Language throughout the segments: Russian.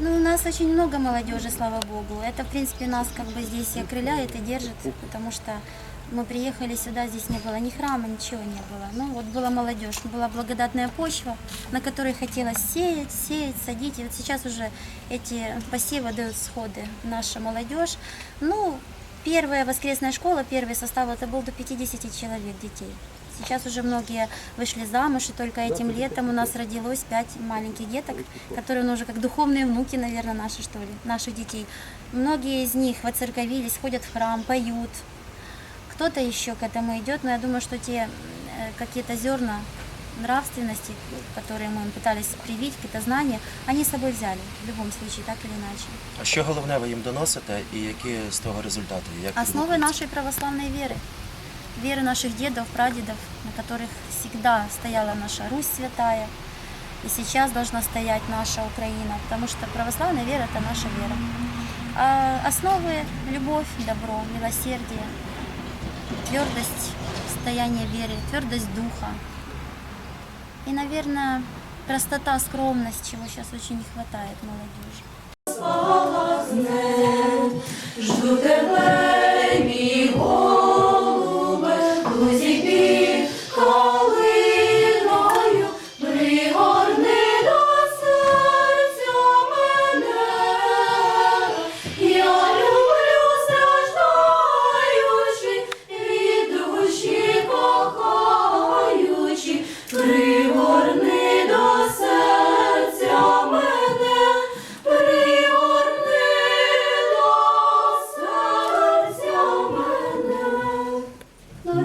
Ну, у нас очень много молодежи, слава богу. Это, в принципе, нас как бы здесь и окрыляет, и держит, потому что мы приехали сюда, здесь не было ни храма, ничего не было. Ну, вот была молодежь, была благодатная почва, на которой хотелось сеять, сеять, садить. И вот сейчас уже эти посевы дают сходы наша молодежь. Ну, первая воскресная школа, первый состав, это был до 50 человек детей. Сейчас уже многие вышли замуж, и только этим летом у нас родилось пять маленьких деток, которые ну, уже как духовные внуки, наверное, наши, что ли, наших детей. Многие из них воцерковились, ходят в храм, поют. Кто-то еще к этому идет, но я думаю, что те э, какие-то зерна нравственности, которые мы им пытались привить, какие-то знания, они с собой взяли, в любом случае, так или иначе. А що головне ви їм доносите і які з того результати? Як Основы відгукуються? нашей православной веры. Наших дедов, прадедов, на которых всегда стояла наша Русь святая. И сейчас должна стоять наша Украина, потому что православная вера – это наша вера. А основы – любовь, добро, милосердие, твердость стояния веры, твердость духа. И, наверное, простота, скромность, чего сейчас очень не хватает молодежи. Жду тебе,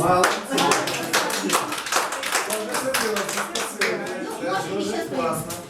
Молодці! Дуже класно.